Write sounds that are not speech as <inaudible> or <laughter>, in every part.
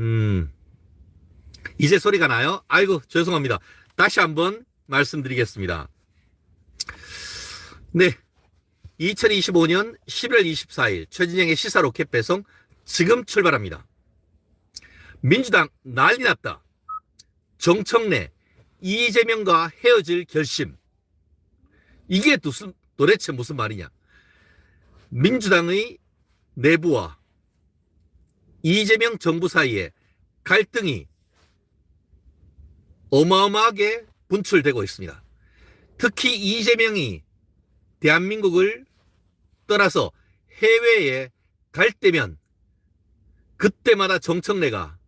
음, 이제 소리가 나요? 아이고, 죄송합니다. 다시 한번 말씀드리겠습니다. 네. 2025년 11월 24일 최진영의 시사 로켓 배송 지금 출발합니다. 민주당 난리 났다. 정청래, 이재명과 헤어질 결심. 이게 도대체 무슨 말이냐. 민주당의 내부와 이재명 정부 사이에 갈등이 어마어마하게 분출되고 있습니다. 특히 이재명이 대한민국을 떠나서 해외에 갈 때면 그때마다 정청래가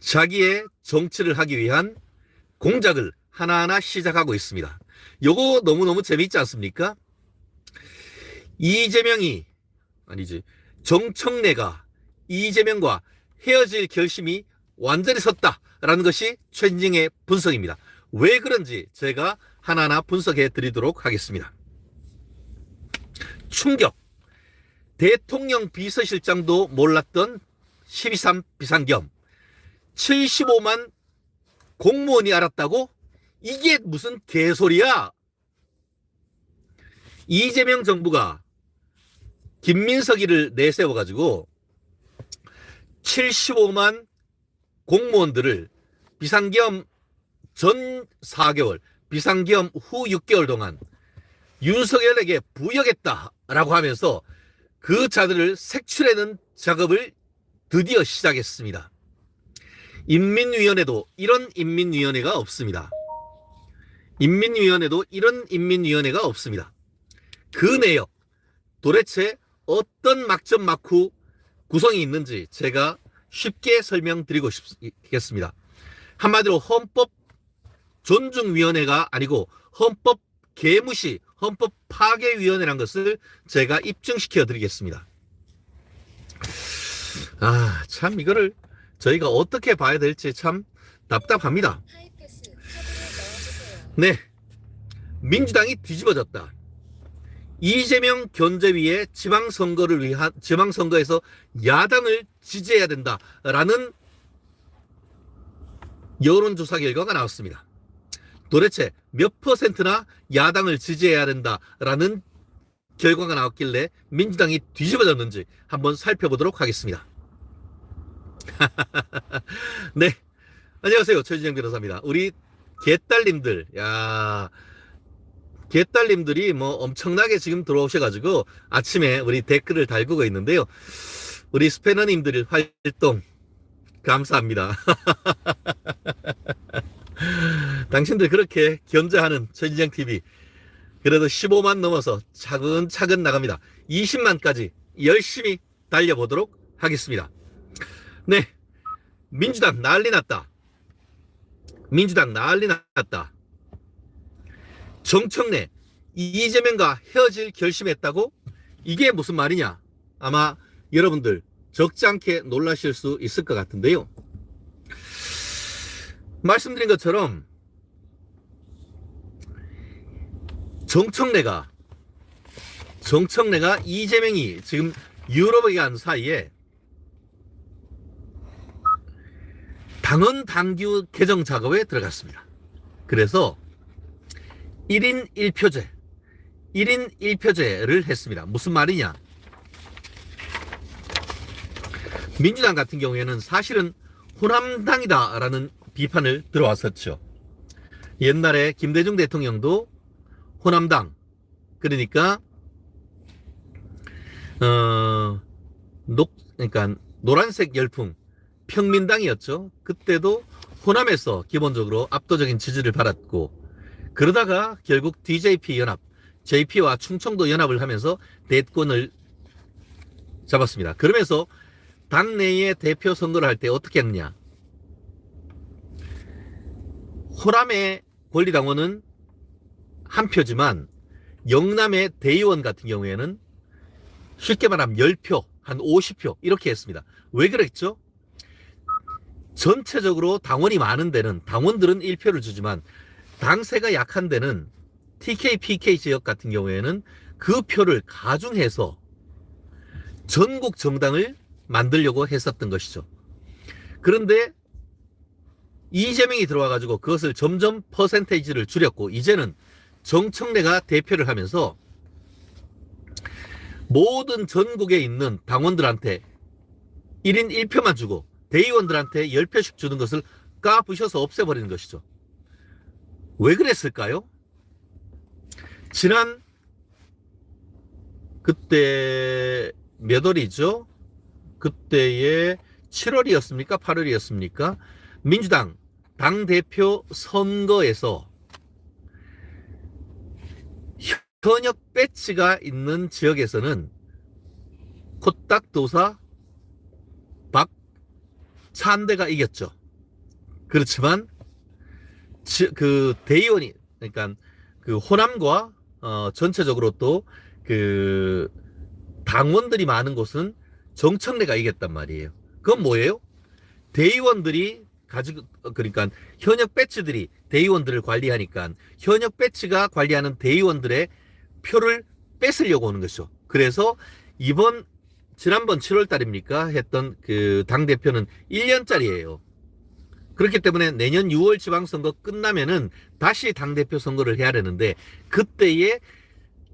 자기의 정치를 하기 위한 공작을 하나하나 시작하고 있습니다. 요거 너무너무 재밌지 않습니까? 이재명이 아니지 정청래가 이재명과 헤어질 결심이 완전히 섰다라는 것이 최진영의 분석입니다. 왜 그런지 제가 하나하나 분석해 드리도록 하겠습니다. 충격. 대통령 비서실장도 몰랐던 12.3 비상겸. 75만 공무원이 알았다고? 이게 무슨 개소리야? 이재명 정부가 김민석이를 내세워가지고 75만 공무원들을 비상겸 전 4개월, 비상겸 후 6개월 동안 윤석열에게 부여했다라고 하면서 그 자들을 색출해는 작업을 드디어 시작했습니다. 인민위원회도 이런 인민위원회가 없습니다. 인민위원회도 이런 인민위원회가 없습니다. 그 내역, 도대체 어떤 막점 막후 구성이 있는지 제가 쉽게 설명드리고 싶겠습니다. 한마디로 헌법 존중위원회가 아니고 헌법 개무시, 헌법 파괴위원회란 것을 제가 입증시켜 드리겠습니다. 아, 참 이거를 저희가 어떻게 봐야 될지 참 답답합니다. 네. 민주당이 뒤집어졌다. 이재명 견제위의 지방선거를 위한, 지방선거에서 야당을 지지해야 된다라는 여론조사 결과가 나왔습니다. 도대체 몇 퍼센트나 야당을 지지해야 된다라는 결과가 나왔길래 민주당이 뒤집어졌는지 한번 살펴보도록 하겠습니다. <laughs> 네. 안녕하세요. 최진영 변호사입니다. 우리 개딸님들, 야, 개딸님들이 뭐 엄청나게 지금 들어오셔가지고 아침에 우리 댓글을 달구고 있는데요. 우리 스패너님들 활동 감사합니다. <laughs> 당신들 그렇게 견제하는 최진영 TV 그래도 15만 넘어서 차근차근 나갑니다. 20만까지 열심히 달려보도록 하겠습니다. 네. 민주당 난리 났다. 민주당 난리 났다. 정청래 이재명과 헤어질 결심했다고? 이게 무슨 말이냐? 아마 여러분들 적지 않게 놀라실 수 있을 것 같은데요. 말씀드린 것처럼 정청래가 정청래가 이재명이 지금 유럽에 간 사이에 당헌 당규 개정 작업에 들어갔습니다. 그래서 1인 1표제, 1인 1표제를 했습니다. 무슨 말이냐? 민주당 같은 경우에는 사실은 호남당이다라는 비판을 들어왔었죠. 옛날에 김대중 대통령도 호남당, 그러니까, 어, 녹, 그러니까 노란색 열풍, 평민당이었죠. 그때도 호남에서 기본적으로 압도적인 지지를 받았고, 그러다가 결국 DJP 연합, JP와 충청도 연합을 하면서 대권을 잡았습니다. 그러면서 당내의 대표 선거를 할 때 어떻게 했느냐? 호남의 권리당원은 한 표지만 영남의 대의원 같은 경우에는 쉽게 말하면 10표, 한 50표 이렇게 했습니다. 왜 그랬죠? 전체적으로 당원이 많은 데는 당원들은 1표를 주지만 당세가 약한 데는 TK, PK 지역 같은 경우에는 그 표를 가중해서 전국 정당을 만들려고 했었던 것이죠. 그런데 이재명이 들어와가지고 그것을 점점 퍼센테이지를 줄였고 이제는 정청래가 대표를 하면서 모든 전국에 있는 당원들한테 1인 1표만 주고 대의원들한테 10표씩 주는 것을 까부셔서 없애버리는 것이죠. 왜 그랬을까요? 지난 그때 몇 월이죠? 그때의 7월이었습니까? 8월이었습니까? 민주당 당대표 선거에서 현역 배치가 있는 지역에서는 코딱도사 박찬대가 이겼죠. 그렇지만 지- 그 대의원이 그러니까 그 호남과 어, 전체적으로 또 그 당원들이 많은 곳은 정청래가 이겼단 말이에요. 그건 뭐예요? 대의원들이 가지고 어, 그러니까 현역 배치들이 대의원들을 관리하니까 현역 배치가 관리하는 대의원들의 표를 뺏으려고 오는 것이죠. 그래서 이번 지난번 7월 달입니까? 했던 그 당 대표는 1년짜리예요. 그렇기 때문에 내년 6월 지방선거 끝나면은 다시 당대표 선거를 해야 되는데 그때의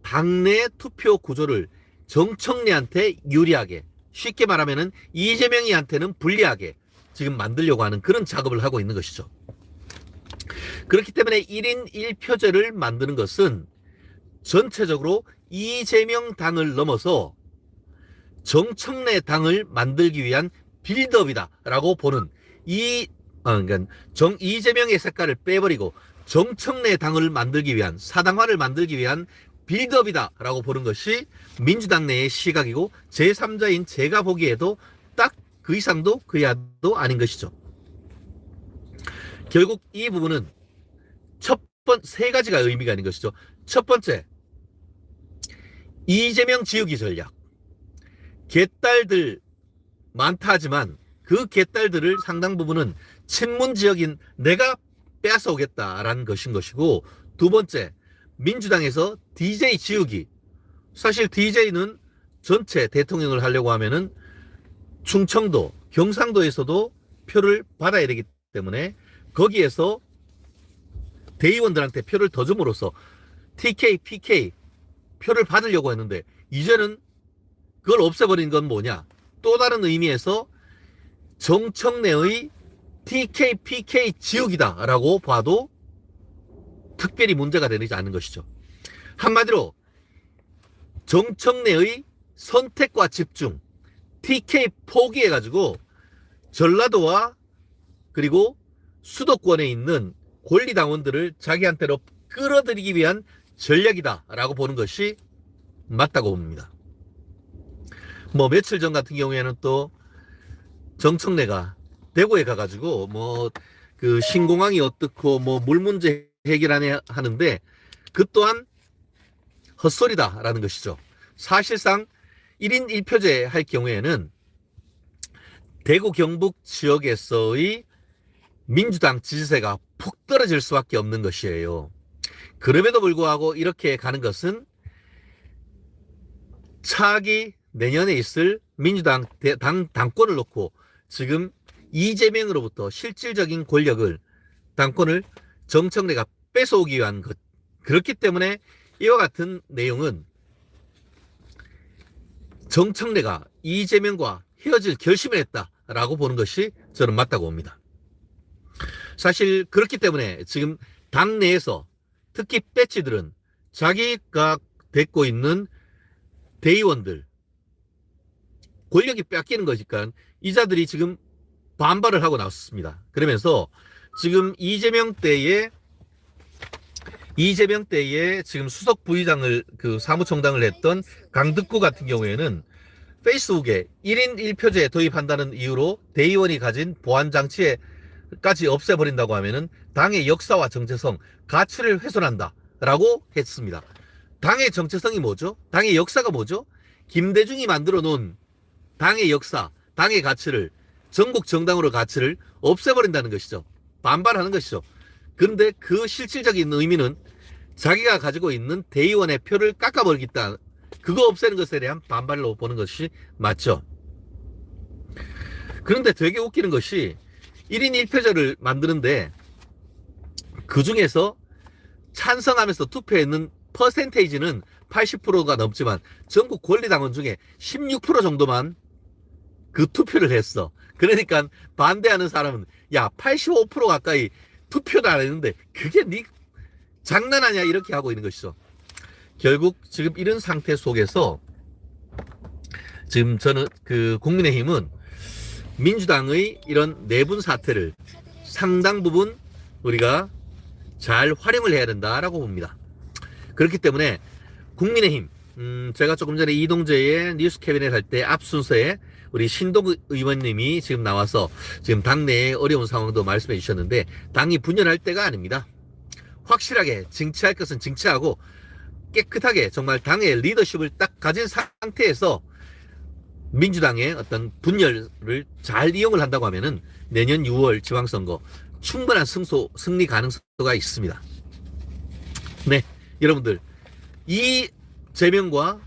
당내 투표 구조를 정청래한테 유리하게 쉽게 말하면은 이재명이한테는 불리하게 지금 만들려고 하는 그런 작업을 하고 있는 것이죠. 그렇기 때문에 1인 1표제를 만드는 것은 전체적으로 이재명 당을 넘어서 정청래 당을 만들기 위한 빌드업이다라고 보는 이 어, 그러니까 정 이재명의 색깔을 빼버리고 정청래 당을 만들기 위한 사당화를 만들기 위한 빌드업이다라고 보는 것이 민주당 내의 시각이고 제3자인 제가 보기에도 딱 그 이상도 그 이하도 아닌 것이죠. 결국 이 부분은 첫 번 세 가지가 의미가 있는 것이죠. 첫 번째 이재명 지우기 전략. 개딸들 많다 하지만 그 개딸들을 상당 부분은 친문 지역인 내가 빼앗아 오겠다라는 것인 것이고 두 번째 민주당에서 DJ 지우기. 사실 DJ는 전체 대통령을 하려고 하면은 충청도 경상도에서도 표를 받아야 되기 때문에 거기에서 대의원들한테 표를 더 줌으로써 TK, PK 표를 받으려고 했는데 이제는 그걸 없애버린 건 뭐냐? 또 다른 의미에서 정청래의 TK, PK 지우기다라고 봐도 특별히 문제가 되지 않는 것이죠. 한마디로 정청래의 선택과 집중, TK 포기해가지고 전라도와 그리고 수도권에 있는 권리당원들을 자기한테로 끌어들이기 위한 전략이다라고 보는 것이 맞다고 봅니다. 뭐 며칠 전 같은 경우에는 또 정청래가 대구에 가가지고 뭐 그 신공항이 어떻고 뭐 물 문제 해결하네 하는데 그 또한 헛소리다라는 것이죠. 사실상 1인 1표제 할 경우에는 대구 경북 지역에서의 민주당 지지세가 푹 떨어질 수밖에 없는 것이에요. 그럼에도 불구하고 이렇게 가는 것은 차기 내년에 있을 민주당 대- 당, 당권을 놓고 지금 이재명으로부터 실질적인 권력을 당권을 정청래가 뺏어오기 위한 것. 그렇기 때문에 이와 같은 내용은 정청래가 이재명과 헤어질 결심을 했다라고 보는 것이 저는 맞다고 봅니다. 사실 그렇기 때문에 지금 당 내에서 특히 배치들은 자기가 데리고 있는 대의원들 권력이 뺏기는 거니까 이자들이 지금 반발을 하고 나왔습니다. 그러면서 지금 이재명 때에 이재명 때에 지금 수석 부의장을 그 사무총장을 했던 강득구 같은 경우에는 페이스북에 1인 1표제 도입한다는 이유로 대의원이 가진 보안 장치에까지 없애버린다고 하면은 당의 역사와 정체성, 가치를 훼손한다라고 했습니다. 당의 정체성이 뭐죠? 당의 역사가 뭐죠? 김대중이 만들어 놓은 당의 역사, 당의 가치를 전국 정당으로 가치를 없애버린다는 것이죠. 반발하는 것이죠. 그런데 그 실질적인 의미는 자기가 가지고 있는 대의원의 표를 깎아버리겠다. 그거 없애는 것에 대한 반발로 보는 것이 맞죠. 그런데 되게 웃기는 것이 1인 1표제를 만드는데 그 중에서 찬성하면서 투표했는 퍼센테이지는 80%가 넘지만 전국 권리당원 중에 16% 정도만 그 투표를 했어. 그러니까 반대하는 사람은 야 85% 가까이 투표를 안 했는데 그게 네 장난하냐 이렇게 하고 있는 것이죠. 결국 지금 이런 상태 속에서 지금 저는 그 국민의힘은 민주당의 이런 내분 사태를 상당 부분 우리가 잘 활용을 해야 된다라고 봅니다. 그렇기 때문에 국민의힘, 음, 제가 조금 전에 이동재의 뉴스 캐비넷 할 때 앞 순서에 우리 신동 의원님이 지금 나와서 지금 당내의 어려운 상황도 말씀해 주셨는데 당이 분열할 때가 아닙니다. 확실하게 쟁취할 것은 쟁취하고 깨끗하게 정말 당의 리더십을 딱 가진 상태에서 민주당의 어떤 분열을 잘 이용을 한다고 하면은 내년 6월 지방선거 충분한 승소, 승리 가능성가 있습니다. 네, 여러분들. 이 재명과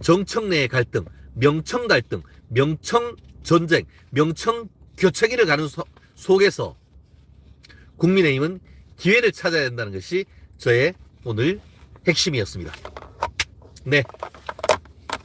정청 내의 갈등, 명청 갈등, 명청 전쟁, 명청 교체기를 가는 소- 속에서 국민의힘은 기회를 찾아야 된다는 것이 저의 오늘 핵심이었습니다. 네.